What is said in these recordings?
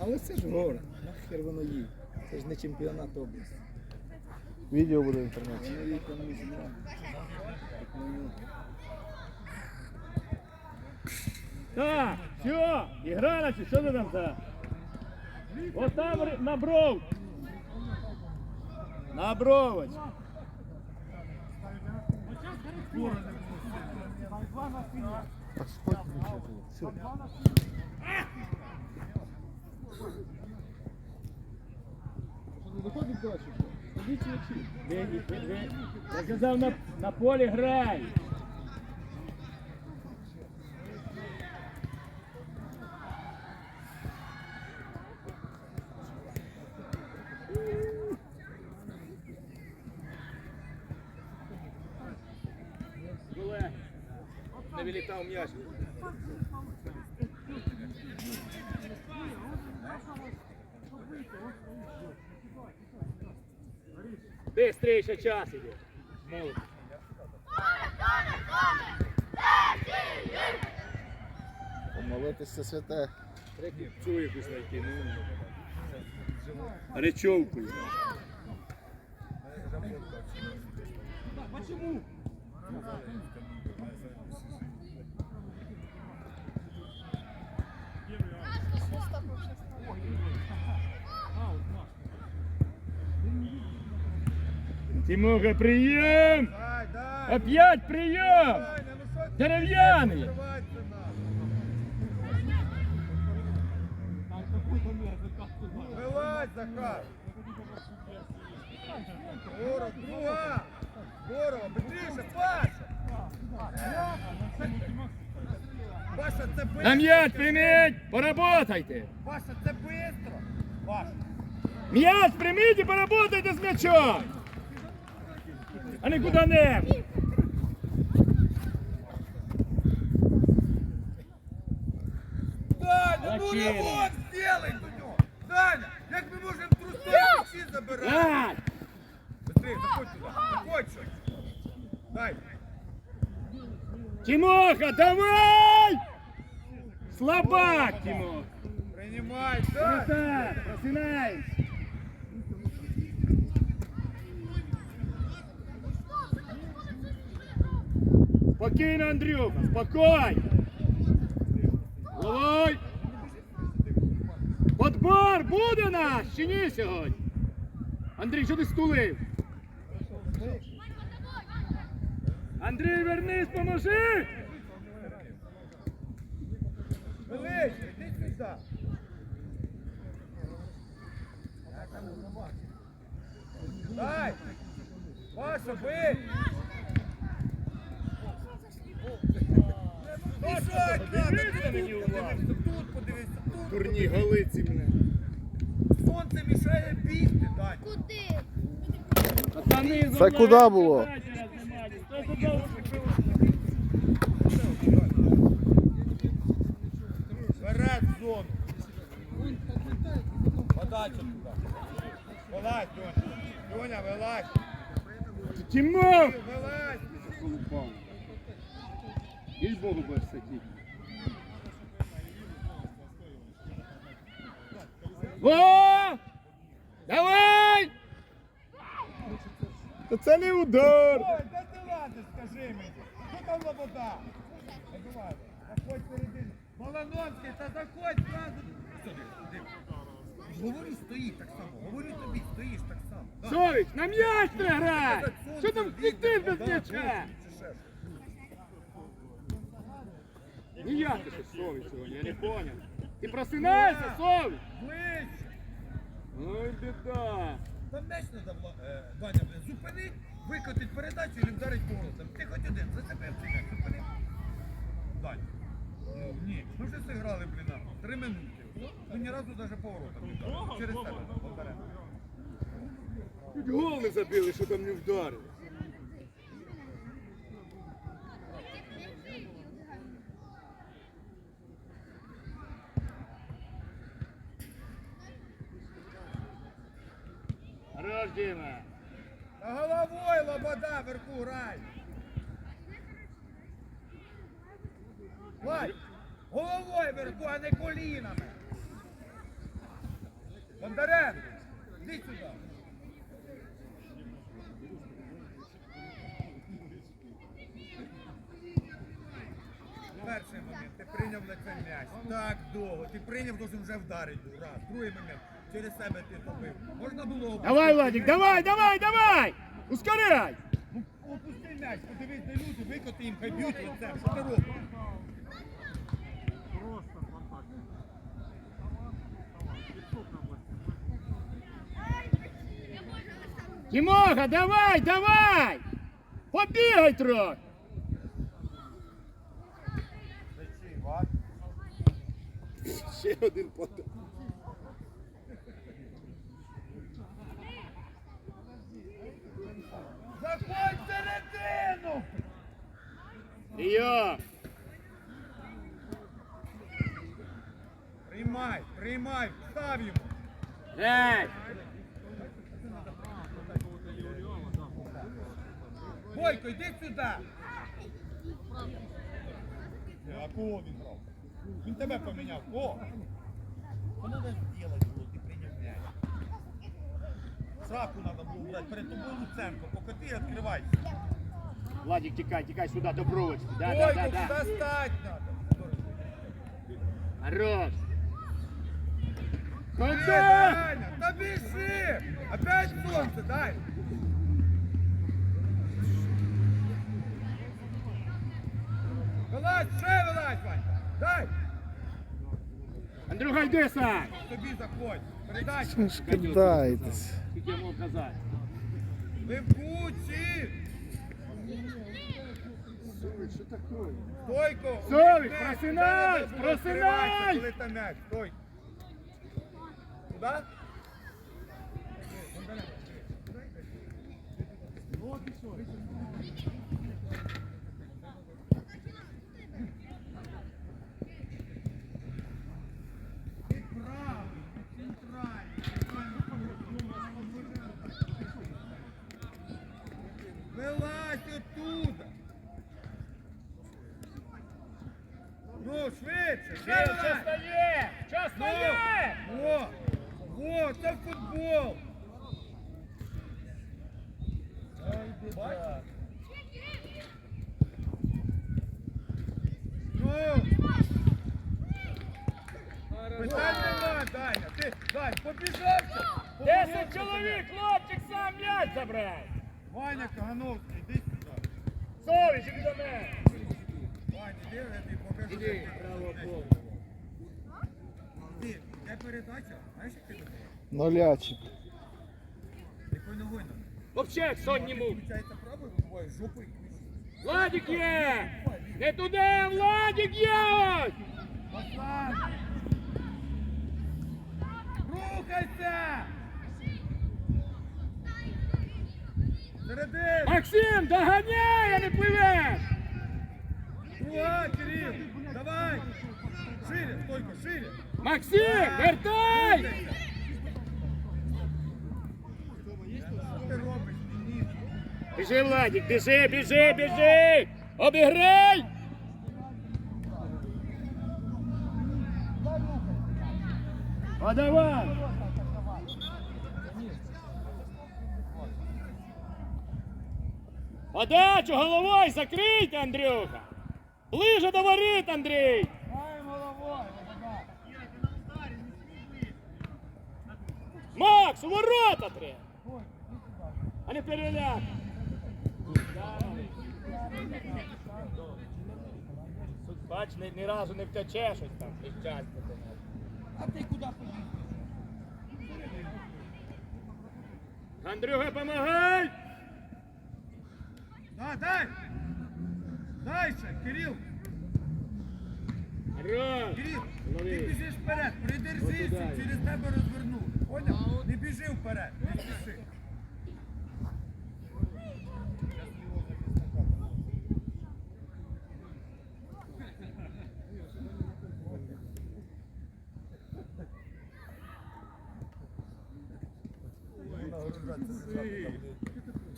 Але це ж гора. Нахер воно їй. Це ж не чемпіонат області. Відео буде в інтернеті. Так мені. Все, ігра наче, що ти там за? От там ри- на бров. На бровоч. Так сходь. Все. Ви- ви- ви- Я казав, на, на полі грай. Не вилітав м'яч. Бистріше час іде. Молодь. Помолитися святе. Цю якусь знайти, ну. Речовку. Тимоха, прием! Дай, дай! Опять прием! Дай, ну що ти Дерев'яний! відкриваєшся нахуй? Вилазь, Захар! Боров, друга! Борова, быстріше, Паша! Паша, це быстро! На м'яч прийміть! Поработайте! Паша, це быстро! Паша! М'яч прийміть і поработайте з м'ячом! А не куди-небудь! Даня, ну не вот сделай до нього! Даня, як ми можемо трусити м'ячі забирати? Ай! Заходь туди, заходь щось! Дай! Тимоха, давай! Слабак, Тимоха! Принимай, дай! Вратарь, Спокійно, Андрюха, спокійно! Головой! Подбор буде наш чи ні сьогодні? Андрій, що ти стулив? Андрій, вернись, поможи! Велич, іди сюди! Дай! Паша, бий! Біжать надо! Тут подивися, тут подивися, тут Дурні голиці мене. Сонце мішає бігти, Дань! Куди? Це куди було? Вперед в зону! Подача туди! Вилазь, Доня! Доня, вилазь! Тимох! Вилазь! Їй Богу будеш сидіти. О! Давай! Та це не удар. Ой, де ти лазиш, скажи мені? Що там лобода? Забувай, заходь середину. Малановський, та заходь зразу. Говорю, стоїть так само. Говорю тобі, стоїш так само. Совіч, на м'яч треба грати! Що там ти без м'яча? чи ще що? Ніяк ти ще совіч сьогодні, я не поняв. Ти просинайся, совіч! Ближче. Ой, біда. Там м'яч треба, Ваня, блин, зупинить, викотить передачу і вдарить поворотом. Ти хоч один, зацепив цей м'яч, зупини. Дань. Ну, ні, ми вже зіграли, блін, три минути. Ну, ні разу навіть поворотом не вдарили. Через тебе поперед. Чуть гол не забили, що там не вдарили. Дима. Та головою лобода вверху грай. Вань, головою вверху, а не колінами. Бондаренко, іди сюди. Перший момент, ти прийняв на це м'яч. Так довго. Ти прийняв, должен вже вдарити. був. Раз. Другий момент. Через себе ти добив. Можна було опустити Давай, Владик, давай, давай, давай! Ускоряй! Ну, опусти м'яч, подивись на люди, викоти їм, хай б'ють лицем. Що ти робиш? Тимоха, давай, давай! Побігай трохи! Ще один поток. Середину! Йо! Приймай, приймай, став йому. Гей! Бойко, йди сюди. А кого він брав? Він тебе поміняв. О! Що треба зробити було, ти прийняв м'яч? Сраку надо було брати, перед тобою Луценко, покоти і відкривайся. Владик, тікай, тікай сюди, до Да, Да, да, да, да. куди стать надо. Хорош! Куда? Даня, да бежи! Опять солнце, дай! Вылазь, ще вилазь, Ванька! Дай! Андрюха, йди сам! Тобі заходь! Передача! Я казати? Ви в кучі! Стойко! Совість, М'яч, просинай, куди просинай! відкриватися, Коли там м'яч, стой! Куда? Вилазь Ну, швидше, ще Час стає! Час стає! Во! Во, це футбол! Бачиш? Ну! Питань нема, Даня! Ти, Дань, побіжався! Десять чоловік, хлопчик сам м'яч забрав! Ваня Кагановський, іди сюди! Совість, іди до мене! де передача? Знаєш, як ти робиш? Нолячик. Якою ногою надо? Вообще, як сонні мув. Включається правою, вибиває жопою. Владик є! Не туди, Владик є! ось! Пацан! Рухайся! Середин! Максим, доганяй, а не пливеш! Уа, Кирил! Давай! Шире, стойко, шире! Максим, вертай! Рухайся! Що ти робиш? Ні. Біжи, Владик, біжи, біжи, біжи! Обіграй! Подавай! Подачу головой закрийте, Андрюха! Ближе до воріт, Андрій! Макс, у ворота треба! А не переляк! Бач, ні, ні разу не втече щось там, щастя. А ти куди поїхав? Андрюха, помагай! Да, дай! Дай ще, Кирил! Раз! Кирил, ти біжиш вперед, придержися, Отуди. через тебе розверну. Поняв? Не біжи вперед, не спіши.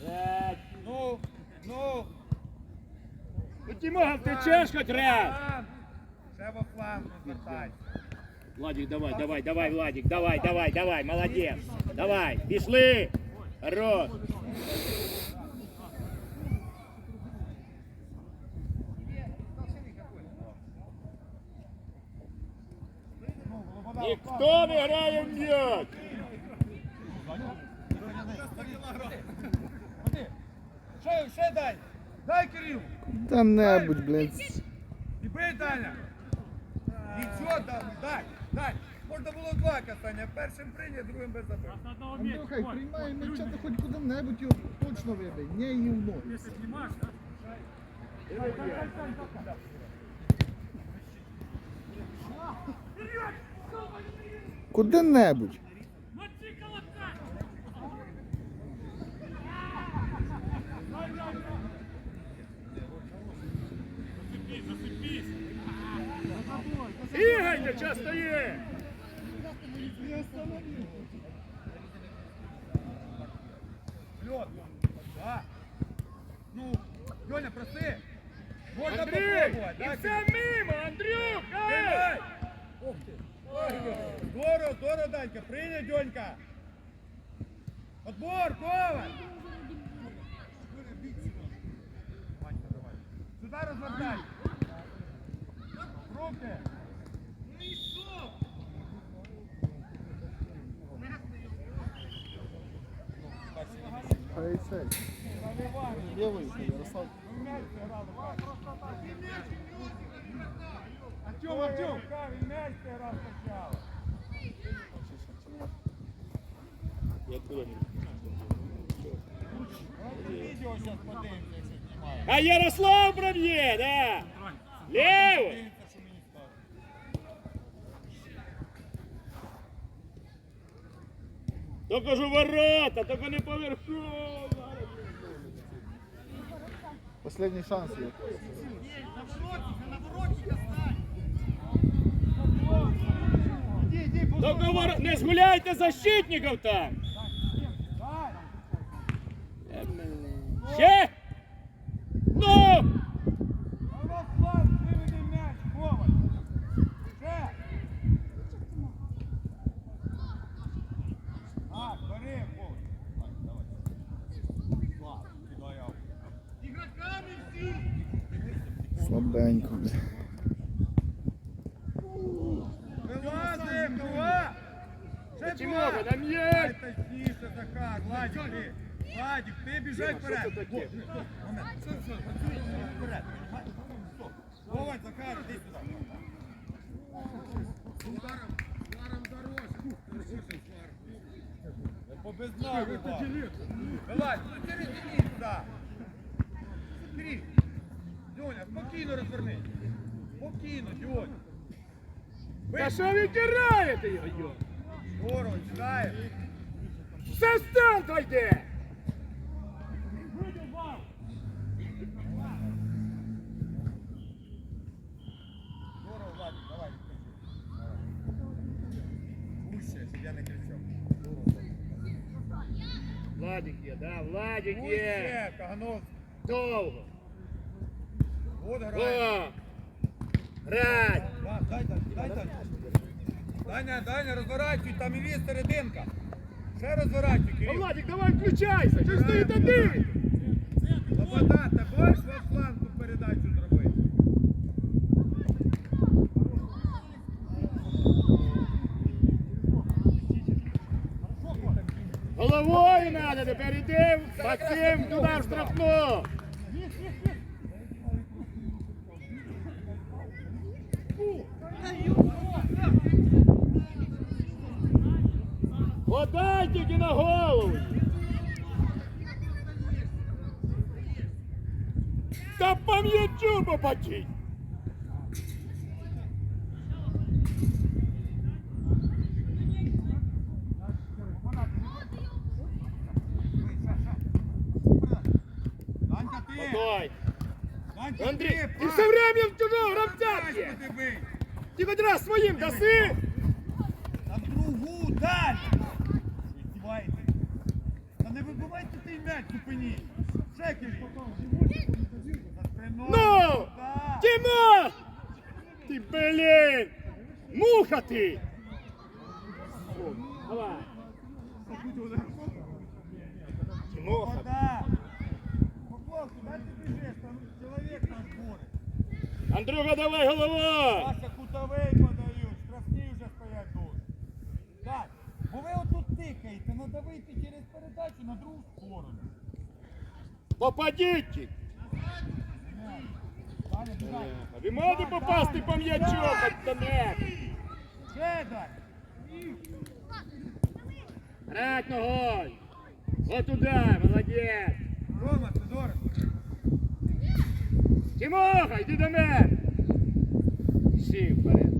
П'ять. Ну, ну, Ну, Тимоха, втечеш хоч раз! фланг. Ще во фланг розвертайся. Владик, давай, давай, давай, Владик, давай, давай, давай, молодець. Давай, пішли. Хорош. Ніхто не грає в м'яч. Ще, ще дай. Дай, Кирил. Куди-небудь, блядь. І. Нічого, дай, дай, дай. Можна було два касання. Першим прийняв, другим без забив. Андрюха, приймай м'яча, ти хоч куди-небудь його точно вибий. Не і в ноги. Куди-небудь. Час стає. Льот. Да. Ну, Льоня, проси. Можна Андрій, попробувати. і да, Хай цей. Лівий, Ярослав. Артем, Артем. Мяч ти раз спочатку. Відео зараз подивимося, якщо знімає. А Ярослав проб'є, да. Лево. Дивимося, що мені ставить. Тільки ж у ворота, тільки не поверху. Последній шанс є. Іди, іди, Тільки вор... не згуляйте защитників там. Ще. Ну. Ярослав, виведи м'яч, Коваль. Ще. А, бери, Коваль. Давай, давай. Клас, кидай аут. Ігроками всі. Слабенько, блядь. Вилазим, два. Ще Тимоха, два. там є. Дай точніше, Захар. Владик, ти. Владик, ти біжай вперед. вперед. Вовань, Захар, іди сюди. Ударом, ударом дорожче. По безногу, Вилазь, ну середині сюди. Кирил, Дьоня, спокійно розверни. Спокійно, Дьоня. Та що ви тираєте його? йо? Здорово. Все стан то я не кричав. Владик є, да, Владик є. Кагановський. Довго. От грає. О. Грать. Да, Дай, дай, дай, дай. Даня, Даня, розворачуй, там і є серединка. Ще розворачуй, Кирил. Владик, давай включайся. Ж стоїте дивитесь? Лопата, ти бачиш вас флангу передачу зробити? Головою надо, тепер іди, Максим, туди в штрафну. Подай тільки на голову. Та по м'ячу попадіть. Данька, ти! Подай. Ти! ти все время в чужого гравця бий! Ти хоч раз своїм даси. На другу, Дань! Издеваетесь? Та не вибивайте той м'яч, зупиніть! Шекель потім живуть! Ну! Тимон! Ти, блін! Муха ти! Давай. Тимоха. Куда ты бежишь? Там человек. Андрюха, давай головой! Паша кутовий подають, штрафні вже стоять тут. Так, бо ви отут тикаєте, треба через передачу на другу сторону. Попадіть! Ви можете попасти по м'ячу, до м'яч. Грать ногой! Вот туда, молодець! Рома. Тимоха, йди до мене! Всі вперед.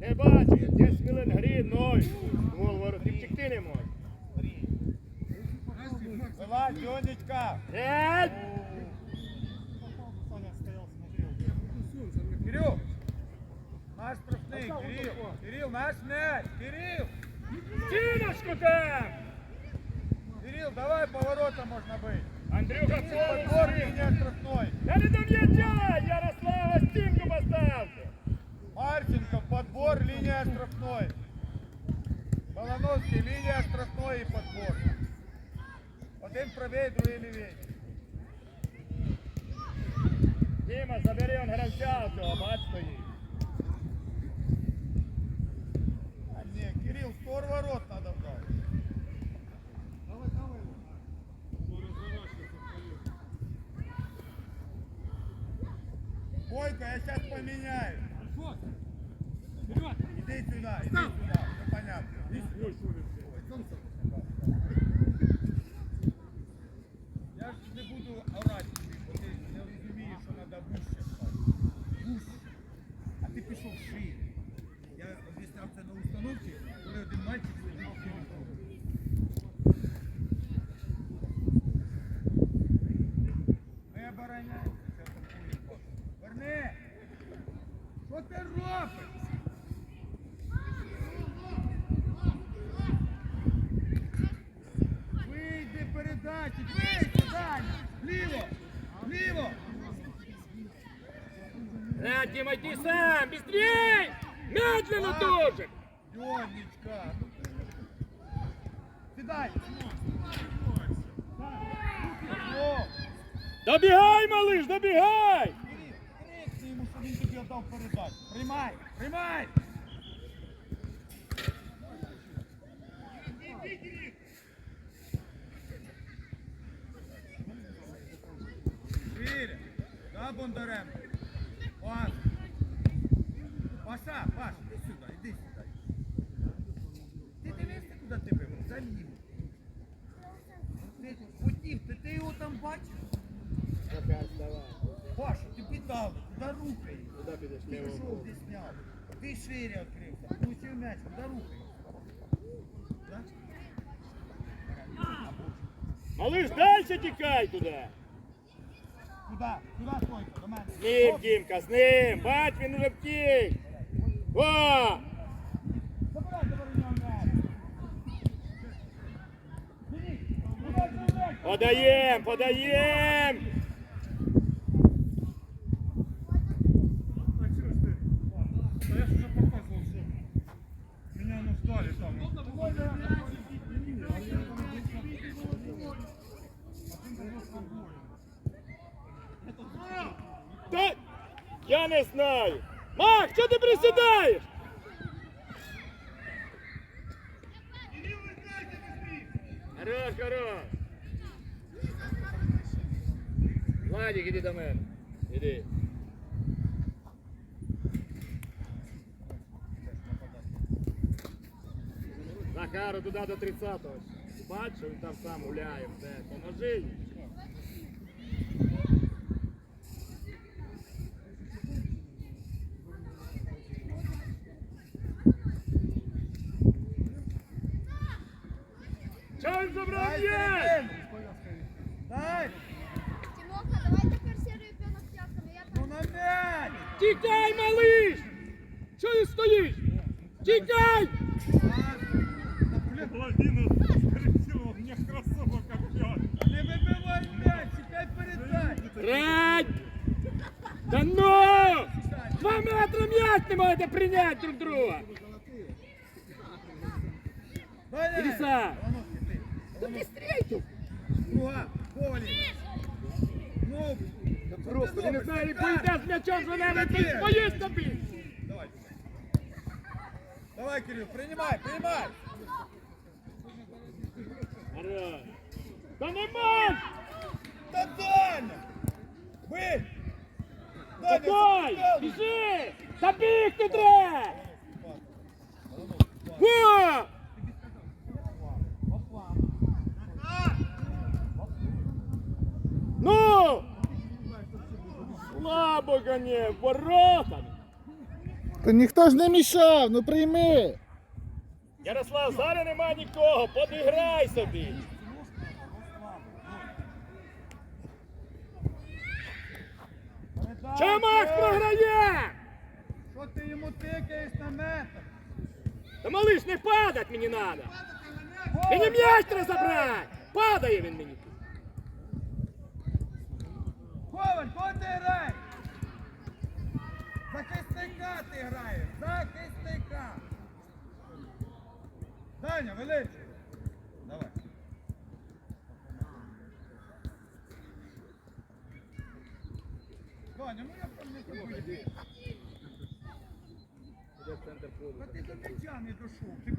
Не бачу, 10 хвилин грі, ноль. Гол ворот, ти втекти не можеш. Вилазь, Дьонечка. Грать! Кирил. Наш штрафний, Кирил. Кирил, наш м'яч. Кирил. Стіночку там! Кирил, давай поворота можна бити. Андрюха, штрафної. Я не до м'яча! Ярослава стінку поставте! Марченко, подбор, линия штрафной. Балановский, линия штрафной и подбор. Один правее, другий лівее. Діма, забери он гравця цього, бач стоїть. А не, Кирилл, стор ворот надо брать. Бойко, сейчас. Иди сюда, иди сам, быстрей! Медленно тоже! Йонечка! Сідай! О! Добігай, малыш, добігай! Крикни йому, що він тобі віддав передачу. Приймай! Приймай! Шире! Да, Бондаренко? Паш! Паша, Паш, іди сюди, іди сюди. Ти дивишся, куди ти вибрав? Дай мені. Ти хотів, ти, ти його там бачиш? Опять давай. Паша, тобі дали, куди рухаєш? Куди підеш? Ти пішов, ти сняв. Ти шире відкрився. Получив м'яч, куди рухаєш? Да? Малыш, дальше тікай туди. Куди? Куди стойка? До мене. З ним, Дімка, з ним. Бач, він уже втік. О! Забирай, забирай нього м'яч. Денис, забирай нього м'яч. Подаєм, подаєм. А чё ж ты? Да я же уже показывал, что меня ну ждали там. Та... Я не знаю. Мак, що ти присідаєш? Хорош, хорош. Владик, іди до мене. Іди. Захару туди до 30-го. Бач, що він там сам гуляє, все. Поможи. Добре! Дай! Тимоха, давай тепер серію п'янок тягнемо. А я там... Ну на м'яч! Тікай, малиш! Що ти мне красава копьет. Не выбивай мяч, тикай передай. Трать! Да ну! Два метра мяч не можете принять друг друга! Криса! Іриса! Та не стрій Друга, повалі. Ну, Просто я не знаю, не поїде з м'ячом за нами, ти поїсть тобі! Давай. Давай, Кирилл, принимай, принимай. Хорош! Та нема! Да Даня! Бей! Давай! запустил! Біжи! Та бігти треба! Во! Ну! Слабо гони, воротами! Та ніхто ж не мішав, ну прийми. Ярослав, зараз нема нікого, подіграй собі! Чого програє? Що ти йому тикаєш на метр? Та малиш, не падать мені надо! Мені м'яч треба забрати! Падає він мені! Коваль, кого ти граєш? Граєш, захисника. Даня, величий. Давай. Даня, ну я там не тобі. Та ти до м'яча не дійшов. Ти